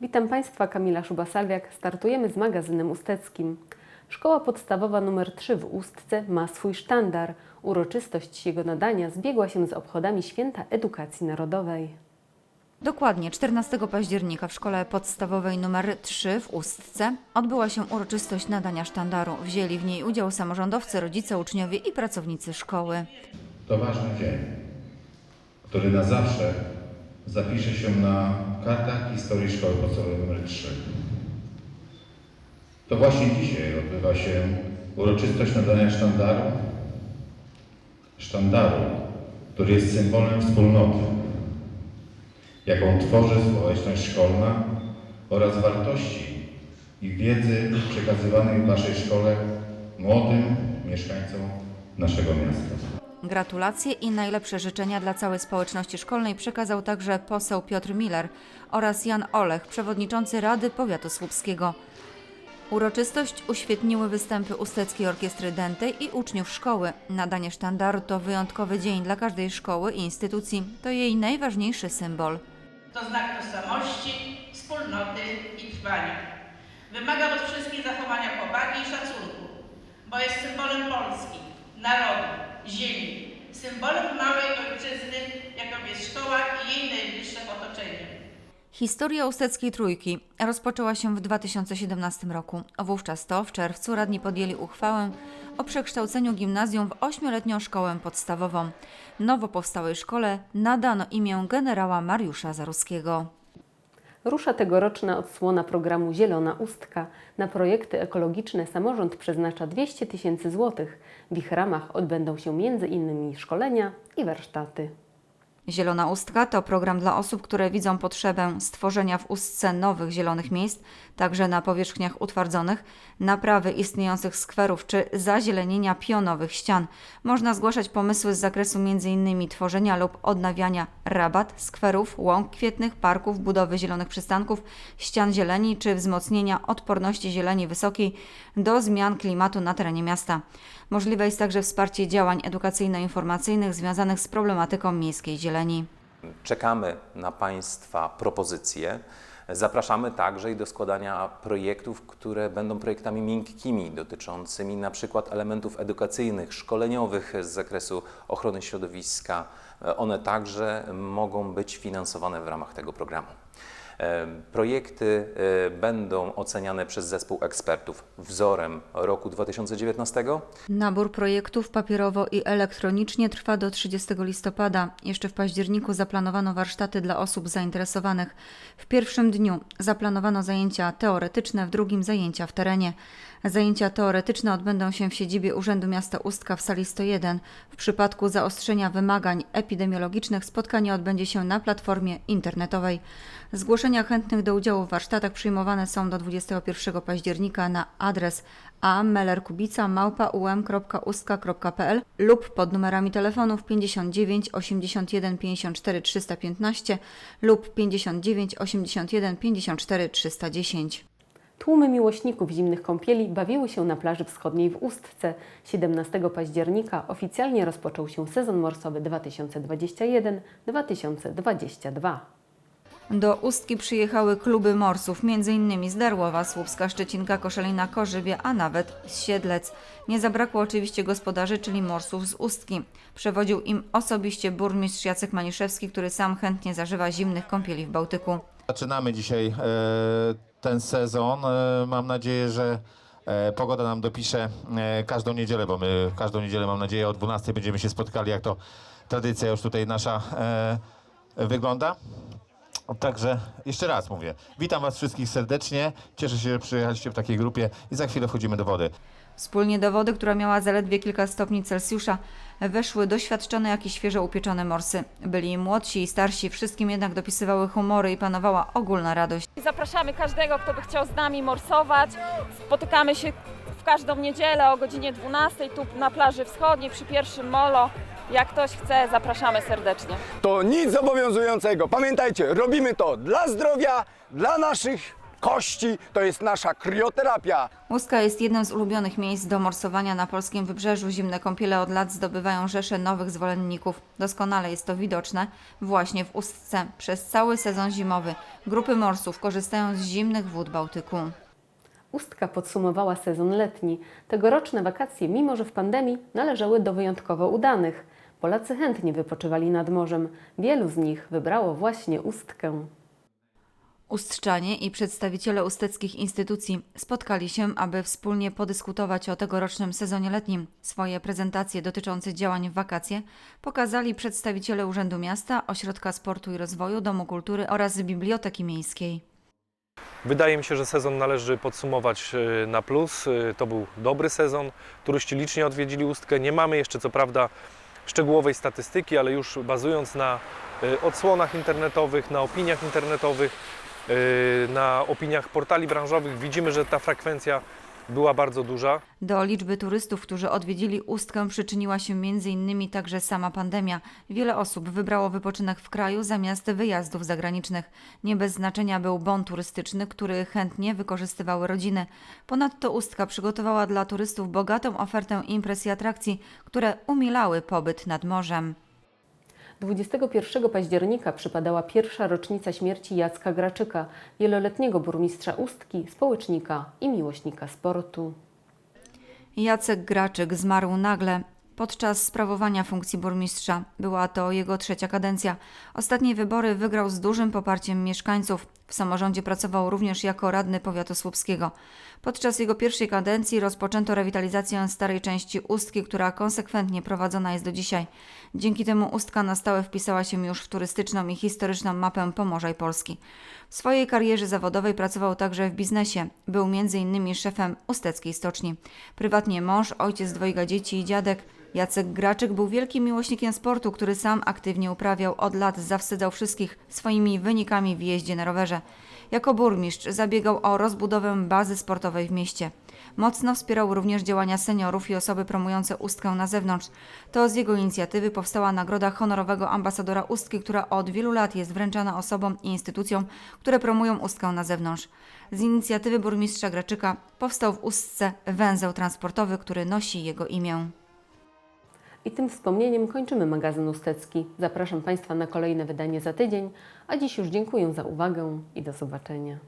Witam Państwa, Kamila Szuba-Salwiak. Startujemy z magazynem usteckim. Szkoła podstawowa nr 3 w Ustce ma swój sztandar. Uroczystość jego nadania zbiegła się z obchodami Święta Edukacji Narodowej. Dokładnie 14 października w szkole podstawowej nr 3 w Ustce odbyła się uroczystość nadania sztandaru. Wzięli w niej udział samorządowcy, rodzice, uczniowie i pracownicy szkoły. To ważny dzień, który na zawsze zapisze się na kartach historii Szkoły Podstawowej nr 3. To właśnie dzisiaj odbywa się uroczystość nadania sztandaru, sztandaru, który jest symbolem wspólnoty, jaką tworzy społeczność szkolna oraz wartości i wiedzy przekazywanej w naszej szkole młodym mieszkańcom naszego miasta. Gratulacje i najlepsze życzenia dla całej społeczności szkolnej przekazał także poseł Piotr Miller oraz Jan Olech, przewodniczący Rady Powiatu Słupskiego. Uroczystość uświetniły występy Usteckiej Orkiestry Dętej i uczniów szkoły. Nadanie sztandaru to wyjątkowy dzień dla każdej szkoły i instytucji. To jej najważniejszy symbol. To znak tożsamości, wspólnoty i trwania. Wymaga od wszystkich zachowania powagi i szacunku, bo jest symbolem Polski, narodu, ziemi, symbolem małej ojczyzny, jaką jest szkoła i jej najbliższe otoczenie. Historia Usteckiej Trójki rozpoczęła się w 2017 roku. Wówczas to w czerwcu radni podjęli uchwałę o przekształceniu gimnazjum w ośmioletnią szkołę podstawową. Nowo powstałej szkole nadano imię generała Mariusza Zaruskiego. Rusza tegoroczna odsłona programu Zielona Ustka. Na projekty ekologiczne samorząd przeznacza 200 tysięcy złotych. W ich ramach odbędą się m.in. szkolenia i warsztaty. Zielona Ustka to program dla osób, które widzą potrzebę stworzenia w Ustce nowych zielonych miejsc, także na powierzchniach utwardzonych, naprawy istniejących skwerów czy zazielenienia pionowych ścian. Można zgłaszać pomysły z zakresu m.in. tworzenia lub odnawiania rabat, skwerów, łąk kwietnych, parków, budowy zielonych przystanków, ścian zieleni czy wzmocnienia odporności zieleni wysokiej do zmian klimatu na terenie miasta. Możliwe jest także wsparcie działań edukacyjno-informacyjnych związanych z problematyką miejskiej zieleni. Czekamy na Państwa propozycje. Zapraszamy także i do składania projektów, które będą projektami miękkimi, dotyczącymi na przykład elementów edukacyjnych, szkoleniowych z zakresu ochrony środowiska. One także mogą być finansowane w ramach tego programu. Projekty e, będą oceniane przez zespół ekspertów wzorem roku 2019 Nabór projektów papierowo i elektronicznie trwa do 30 listopada. Jeszcze w październiku zaplanowano warsztaty dla osób zainteresowanych. W pierwszym dniu zaplanowano zajęcia teoretyczne, w drugim zajęcia w terenie. Zajęcia teoretyczne odbędą się w siedzibie Urzędu Miasta Ustka w sali 101. W przypadku zaostrzenia wymagań epidemiologicznych spotkanie odbędzie się na platformie internetowej. Zgłoszenia chętnych do udziału w warsztatach przyjmowane są do 21 października na adres amellerkubica.um.ustka.pl lub pod numerami telefonów 59 81 54 315 lub 59 81 54 310. Tłumy miłośników zimnych kąpieli bawiły się na plaży wschodniej w Ustce. 17 października oficjalnie rozpoczął się sezon morsowy 2021-2022. Do Ustki przyjechały kluby morsów, m.in. z Darłowa, Słupska, Szczecinka, Koszalina, Korzybie, a nawet z Siedlec. Nie zabrakło oczywiście gospodarzy, czyli morsów z Ustki. Przewodził im osobiście burmistrz Jacek Maniszewski, który sam chętnie zażywa zimnych kąpieli w Bałtyku. Zaczynamy dzisiaj e, ten sezon. E, mam nadzieję, że e, pogoda nam dopisze e, każdą niedzielę, bo my każdą niedzielę, mam nadzieję, o 12 będziemy się spotkali, jak to tradycja już tutaj nasza wygląda. Także jeszcze raz mówię, witam Was wszystkich serdecznie. Cieszę się, że przyjechaliście w takiej grupie i za chwilę wchodzimy do wody. Wspólnie do wody, która miała zaledwie kilka stopni Celsjusza, weszły doświadczone, jak i świeżo upieczone morsy. Byli młodsi i starsi, wszystkim jednak dopisywały humory i panowała ogólna radość. Zapraszamy każdego, kto by chciał z nami morsować. Spotykamy się w każdą niedzielę o godzinie 12 tu na plaży wschodniej przy pierwszym molo. Jak ktoś chce, zapraszamy serdecznie. To nic zobowiązującego. Pamiętajcie, robimy to dla zdrowia, dla naszych kości, to jest nasza krioterapia. Ustka jest jednym z ulubionych miejsc do morsowania na polskim wybrzeżu. Zimne kąpiele od lat zdobywają rzesze nowych zwolenników. Doskonale jest to widoczne właśnie w Ustce. Przez cały sezon zimowy grupy morsów korzystają z zimnych wód Bałtyku. Ustka podsumowała sezon letni. Tegoroczne wakacje, mimo że w pandemii, należały do wyjątkowo udanych. Polacy chętnie wypoczywali nad morzem. Wielu z nich wybrało właśnie Ustkę. Ustrzanie i przedstawiciele usteckich instytucji spotkali się, aby wspólnie podyskutować o tegorocznym sezonie letnim. Swoje prezentacje dotyczące działań w wakacje pokazali przedstawiciele Urzędu Miasta, Ośrodka Sportu i Rozwoju, Domu Kultury oraz Biblioteki Miejskiej. Wydaje mi się, że sezon należy podsumować e, na plus. E, To był dobry sezon. Turyści licznie odwiedzili Ustkę. Nie mamy jeszcze co prawda szczegółowej statystyki, ale już bazując na e, odsłonach internetowych, na opiniach internetowych, e, na opiniach portali branżowych widzimy, że ta frekwencja była bardzo duża. Do liczby turystów, którzy odwiedzili Ustkę przyczyniła się m.in. także sama pandemia. Wiele osób wybrało wypoczynek w kraju zamiast wyjazdów zagranicznych. Nie bez znaczenia był bon turystyczny, który chętnie wykorzystywały rodziny. Ponadto Ustka przygotowała dla turystów bogatą ofertę imprez i atrakcji, które umilały pobyt nad morzem. 21 października przypadała pierwsza rocznica śmierci Jacka Graczyka, wieloletniego burmistrza Ustki, społecznika i miłośnika sportu. Jacek Graczyk zmarł nagle podczas sprawowania funkcji burmistrza. Była to jego trzecia kadencja. Ostatnie wybory wygrał z dużym poparciem mieszkańców. W samorządzie pracował również jako radny powiatu słupskiego. Podczas jego pierwszej kadencji rozpoczęto rewitalizację starej części Ustki, która konsekwentnie prowadzona jest do dzisiaj. Dzięki temu Ustka na stałe wpisała się już w turystyczną i historyczną mapę Pomorza i Polski. W swojej karierze zawodowej pracował także w biznesie. Był m.in. szefem Usteckiej Stoczni. Prywatnie mąż, ojciec dwojga dzieci i dziadek. Jacek Graczyk był wielkim miłośnikiem sportu, który sam aktywnie uprawiał. Od lat zawstydzał wszystkich swoimi wynikami w jeździe na rowerze. Jako burmistrz zabiegał o rozbudowę bazy sportowej w mieście. Mocno wspierał również działania seniorów i osoby promujące Ustkę na zewnątrz. To z jego inicjatywy powstała Nagroda Honorowego Ambasadora Ustki, która od wielu lat jest wręczana osobom i instytucjom, które promują Ustkę na zewnątrz. Z inicjatywy burmistrza Graczyka powstał w Ustce węzeł transportowy, który nosi jego imię. I tym wspomnieniem kończymy magazyn Ustecki. Zapraszam Państwa na kolejne wydanie za tydzień, a dziś już dziękuję za uwagę i do zobaczenia.